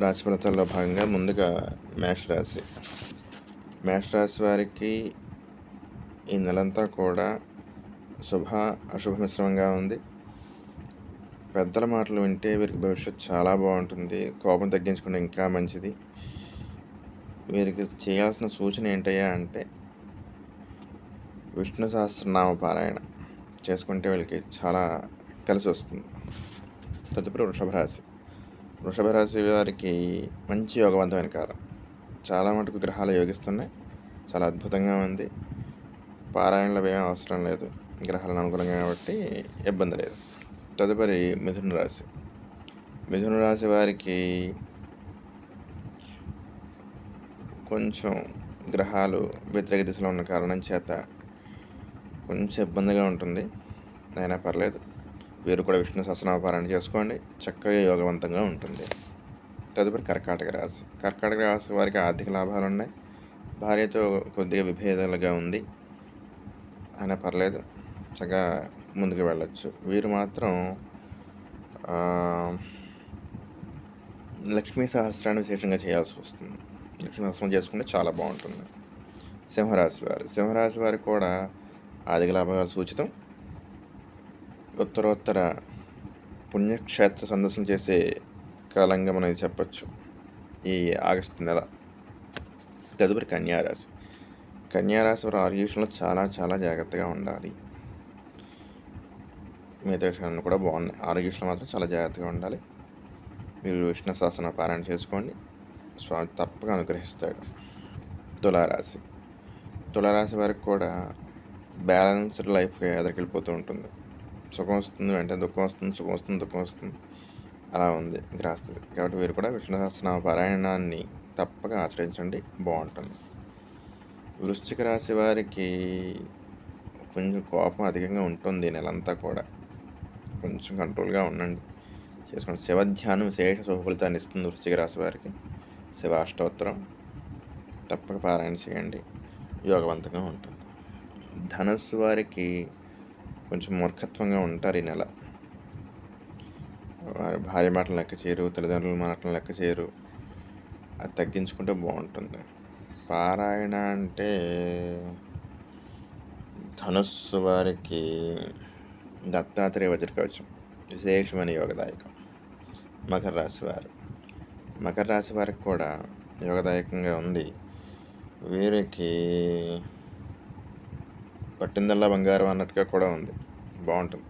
రాశి ఫలితాల్లో భాగంగా ముందుగా మేష రాశి మేష రాశి వారికి ఈ నెలంతా కూడా శుభ అశుభ మిశ్రమంగా ఉంది. పెద్దల మాటలు వింటే వీరికి భవిష్యత్తు చాలా బాగుంటుంది. కోపం తగ్గించుకుంటే ఇంకా మంచిది. వీరికి చేయాల్సిన సూచన ఏంటయ్యా అంటే విష్ణు సహస్రనామ పారాయణ చేసుకుంటే వీళ్ళకి చాలా కలిసి వస్తుంది. తదుపరి వృషభ రాశి వృషభ రాశి వారికి మంచి యోగవంతమైన కాలం. చాలా మటుకు గ్రహాలు యోగిస్తున్నాయి. చాలా అద్భుతంగా ఉంది. పారాయణలో ఏమీ అవసరం లేదు. గ్రహాలను అనుకూలంగా కాబట్టి ఇబ్బంది లేదు. తదుపరి మిథున రాశి. మిథున రాశి వారికి కొంచెం గ్రహాలు వ్యతిరేక దిశలో ఉన్న కారణం చేత కొంచెం ఇబ్బందిగా ఉంటుంది. అయినా పర్లేదు. వీరు కూడా విష్ణు సహస్రనామపారాయణ చేసుకోండి. చక్కగా యోగవంతంగా ఉంటుంది. తదుపరి కర్కాటక రాశి. కర్కాటక రాశి వారికి ఆర్థిక లాభాలు ఉన్నాయి. భార్యతో కొద్దిగా విభేదాలుగా ఉంది. అయినా పర్లేదు. చక్కగా ముందుకు వెళ్ళచ్చు. వీరు మాత్రం లక్ష్మీ సహస్రాన్ని విశేషంగా చేయాల్సి వస్తుంది. లక్ష్మీ సహస్రం చేసుకుంటే చాలా బాగుంటుంది. సింహరాశి వారు. సింహరాశి వారికి కూడా ఆర్థిక లాభాలు సూచితం. ఉత్తరోత్తర పుణ్యక్షేత్ర సందర్శన చేసే కాలంగా మనం చెప్పచ్చు. ఈ ఆగస్టు నెల. తదుపరి కన్యారాశి. కన్యారాశి వారు ఆర్గ్యూషన్లో చాలా చాలా జాగ్రత్తగా ఉండాలి. మిగతా విషయాలను కూడా బాగున్నాయి. ఆరోగ్యంలో మాత్రం చాలా జాగ్రత్తగా ఉండాలి. మీరు విష్ణు శాసన పారాయణ చేసుకోండి. స్వామి తప్పగా అనుగ్రహిస్తాడు. తులారాశి. తులారాశి వారికి కూడా బ్యాలెన్స్డ్ లైఫ్ ఎదురుకెళ్ళిపోతూ ఉంటుంది. సుఖం వస్తుంది వెంటనే దుఃఖం వస్తుంది సుఖం వస్తుంది దుఃఖం వస్తుంది. అలా ఉంది గ్రాస్తుంది కాబట్టి మీరు కూడా విష్ణు సహస్రనామ పారాయణాన్ని తప్పక ఆచరించండి. బాగుంటుంది. వృశ్చిక రాశి వారికి కొంచెం కోపం అధికంగా ఉంటుంది నెలంతా కూడా. కొంచెం కంట్రోల్గా ఉండండి. చేసుకోండి. శివధ్యానం విశేష శుభఫలితాన్ని ఇస్తుంది వృశ్చిక రాశి వారికి. శివాష్టోత్తరం. తప్పక పారాయణ చేయండి. యోగవంతంగా ఉంటుంది. ధనస్సు వారికి కొంచెం మూర్ఖత్వంగా ఉంటారు ఈ నెల. వారి భార్య మాటలు లెక్క చేయరు తల్లిదండ్రుల మాటలు లెక్క చేయరు. అది తగ్గించుకుంటే బాగుంటుంది. పారాయణ అంటే ధనుస్సు వారికి దత్తాత్రేయ వజ్రకవచం విశేషమైన యోగదాయకం. మకర రాశి వారు. మకర రాశి వారికి కూడా యోగదాయకంగా ఉంది. వీరికి పట్టిందల్లా బంగారం అన్నట్టుగా కూడా ఉంది. బాగుంటుంది.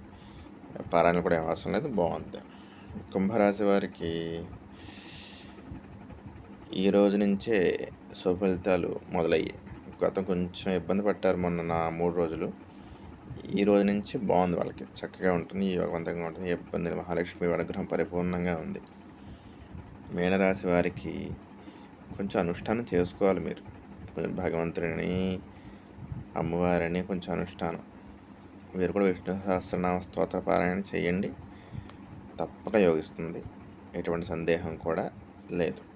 పారాయణ కూడా ఏం అవసరం లేదు. బాగుంది. కుంభరాశి వారికి ఈ రోజు నుంచే సుఫలితాలు మొదలయ్యాయి. గతం కొంచెం ఇబ్బంది పట్టారు మొన్న నా మూడు రోజులు. ఈ రోజు నుంచి బాగుంది వాళ్ళకి. చక్కగా ఉంటుంది. యోగవంతంగా ఉంటుంది. ఇబ్బంది మహాలక్ష్మి అనుగ్రహం పరిపూర్ణంగా ఉంది. మీనరాశి వారికి కొంచెం అనుష్ఠానం చేసుకోవాలి మీరు. కొంచెం భగవంతుడిని అమ్మవారిని కొంచెం అనుష్ఠానం. వీరు కూడా విష్ణు సహస్రనామ స్తోత్ర పారాయణ చేయండి. తప్పక యోగిస్తుంది. ఎటువంటి సందేహం కూడా లేదు.